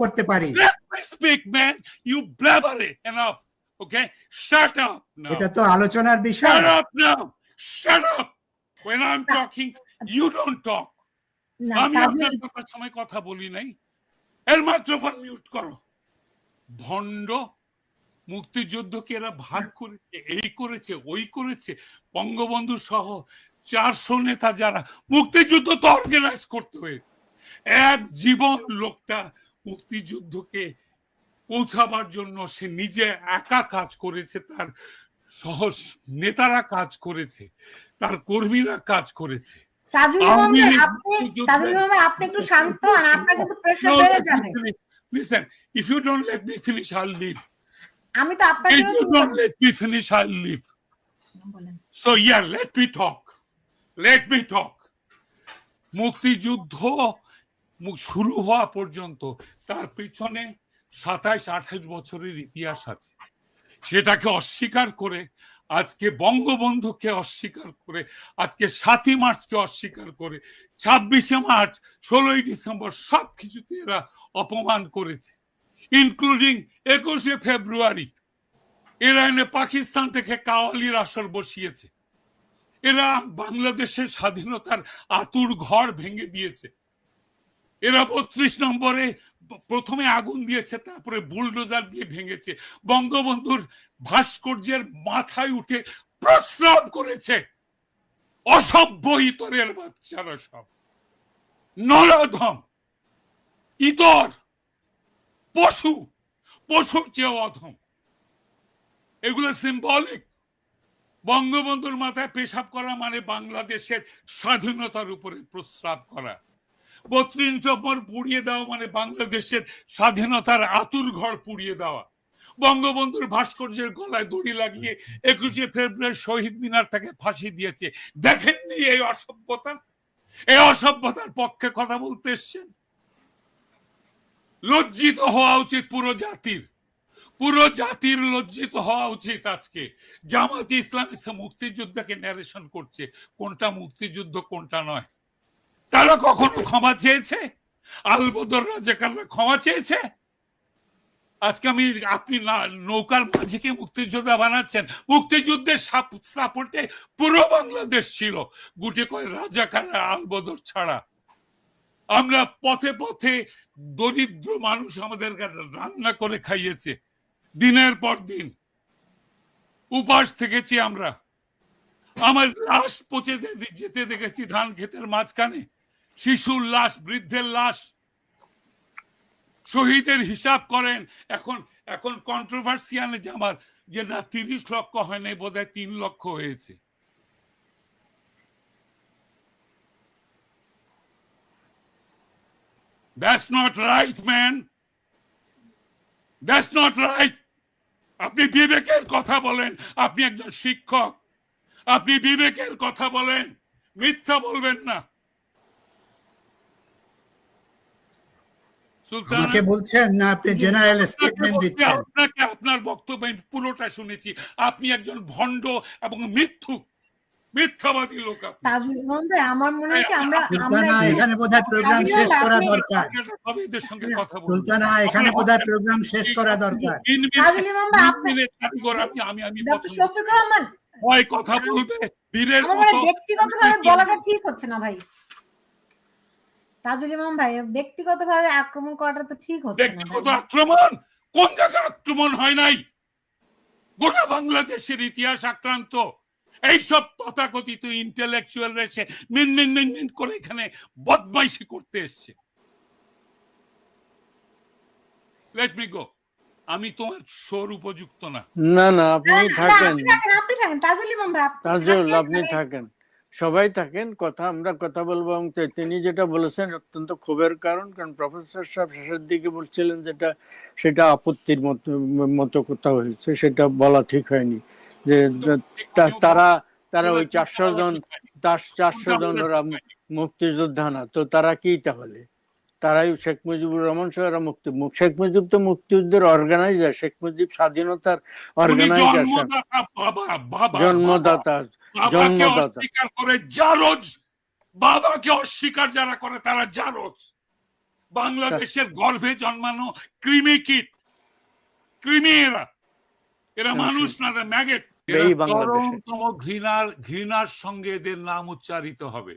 করতে পারি Let me speak, man. You blabber it enough. Okay? Shut up now. এটা তো আলোচনার বিষয় Shut up now. Shut up. When I'm talking, you don't talk. আমি আপনার কথার সময় কথা বলি নাই এর মাইক্রোফোন মিউট করো ভণ্ড মুক্তিযুদ্ধকে এরা ভাগ করেছে এই করেছে ওই করেছে বঙ্গবন্ধু সহ চারশো নেতা যারা মুক্তিযুদ্ধ তো অর্গানাইজ করতে হয়েছে এক জীবন লোকটা মুক্তিযুদ্ধকে পৌঁছাবার জন্য সে নিজে একা কাজ করেছে তার সহ নেতারা কাজ করেছে তার কর্মীরা কাজ করেছে। ইমাম ভাই, লীগ আপনি মুক্তিযুদ্ধে- একটু শান্ত আপনার কিন্তু বেড়ে যাবে। আমি তো আপনার শুরু হওয়া পর্যন্ত তার পিছনে সাতাইশ আঠাশ বছরের ইতিহাস আছে। সেটাকে অস্বীকার করে, আজকে বঙ্গবন্ধুকে অস্বীকার করে, আজকে সাতই মার্চকে অস্বীকার করে, ছাব্বিশে মার্চ, ষোলোই ডিসেম্বর সব কিছুতে এরা অপমান করেছে ইনক্লুডিং একুশে ফেব্রুয়ারি। এরা এনে পাকিস্তান থেকে কাওয়ালির আসর বসিয়েছে। এরা বাংলাদেশের স্বাধীনতার আতুর ঘর ভেঙে দিয়েছে। এরা বত্রিশ নম্বরে প্রথমে আগুন দিয়েছে, তারপরে বুলডোজার দিয়ে ভেঙেছে। বঙ্গবন্ধুর ভাস্কর্যের মাথায় উঠে প্রস্রাব করেছে। অসভ্য ইতরের বাচ্চারা সব। নরধম, ইতর, পশু, পশুর চেয়ে অধম। এগুলো সিম্বলিক বঙ্গবন্ধুর মাথায় পেশাব করা মানে বাংলাদেশের স্বাধীনতার উপরে প্রস্রাব করা। বত্রিশ নম্বর পুড়িয়ে দেওয়া মানে বাংলাদেশের স্বাধীনতার আতুর ঘর পুড়িয়ে দেওয়া। বঙ্গবন্ধুর ভাস্কর্যের গলায় দড়ি লাগিয়ে একুশে ফেব্রুয়ারি শহীদ মিনার তাকে ফাঁসি দিয়েছে। দেখেননি এই অসভ্যতা? এই অসভ্যতার পক্ষে কথা বলতে এসছেন? লজ্জিত হওয়া উচিত পুরো জাতির। পুরো জাতির লজ্জিত হওয়া উচিত আজকে। জামাত ইসলাম মুক্তিযুদ্ধকে ন্যারেশন করছে। কোনটা মুক্তিযুদ্ধ, কোনটা নয়। তারা কখনো ক্ষমা চেয়েছে? আলবদর রাজাকাররা ক্ষমা চেয়েছে? আজকে আমি, আপনি নৌকার মাঝিকে মুক্তিযোদ্ধা বানাচ্ছেন? মুক্তিযুদ্ধের সাপোর্টে পুরো বাংলাদেশ ছিল। গুটে কয় রাজাকার আলবদর ছাড়া। আমরা পথে পথে দরিদ্র মানুষ আমাদেরকে রান্না করে খাইয়েছে। দিনের পর দিন। উপাস থেকেছি আমরা। আমার লাশ পচে যেতে দেখেছি ধান ক্ষেতের মাঝখানে। শিশুর লাশ বৃদ্ধের লাশ শহীদের হিসাব করেন এখন এখন কন্ট্রোভার্সি আনে যে আমার যে না তিরিশ লক্ষ হয় নাই বোধ হয় তিন লক্ষ হয়েছে That's not right, man. That's not right. আপনি বিবেকের কথা বলেন আপনি একজন শিক্ষক আপনি বিবেকের কথা বলেন মিথ্যা বলবেন না আমাকে বলছেন না আপনি জেনারেল স্টেটমেন্ট দিচ্ছেন। আপনাকে আপনার বক্তব্য আমি পুরোটা শুনেছি। আপনি একজন ভণ্ড এবং মিথ্যুক মিথ্যাবাদী লোক আপনি। আমার মনে হয় আমরা আমরা এখানে বোধহয় প্রোগ্রাম শেষ করা দরকার। তবে এদের সঙ্গে কথা বলুন। সুলতানা এখানে বোধহয় প্রোগ্রাম শেষ করা দরকার। তাজুল ইমাম আপনি- আমি আমি আমি ডক্টর শফিক রহমান। হয় কথা বলবে। বীরের মতো ব্যক্তিগতভাবে বলাটা ঠিক হচ্ছে না ভাই। তাজুল ইমাম ভাই ব্যক্তিগতভাবে আক্রমণ করাটা তো ঠিক হচ্ছে না ব্যক্তিগত আক্রমণ? কোন জায়গায় আক্রমণ হয় নাই? গোটা বাংলাদেশের ইতিহাস আক্রান্ত। এইসব তথাকথিত ইন্টেলেকচুয়াল এসে মিন মিন মিন মিন করে এখানে বদমাইশি করতে এসছে। লেট মি গো আমি তোমার সোর উপযুক্ত না। না না আপনি থাকেন। আপনি থাকেন। তাজুল ইমাম ভাই আপনি তাজুল আপনি থাকেন। সবাই থাকেন কথা আমরা কথা বলব এবং তিনি যেটা বলেছেন অত্যন্ত ক্ষোভের কারণ কারণ প্রফেসর সাহেব শেষের দিকে বলছিলেন যেটা সেটা আপত্তির মতো মতো কথা হয়েছে সেটা বলা ঠিক হয়নি। যে তারা তারা ওই চারশো জন চারশো জন ওরা মুক্তিযোদ্ধা না তো তারা কি তাহলে? তারাই শেখ মুজিবুর রহমান সহ এরা মুক্তি শেখ মুজিব তো মুক্তিযুদ্ধের অর্গানাইজার শেখ মুজিব স্বাধীনতার অর্গানাইজার জন্মদাতা। বাবাকে অস্বীকার করে জারজ বাবাকে অস্বীকার যারা করে তারা জারজ বাংলাদেশের গর্ভে জন্মানো কৃমি কীট। কৃমি এরা এরা মানুষ না এরা ম্যাগেট। ঘৃণার ঘৃণার সঙ্গে এদের নাম উচ্চারিত হবে।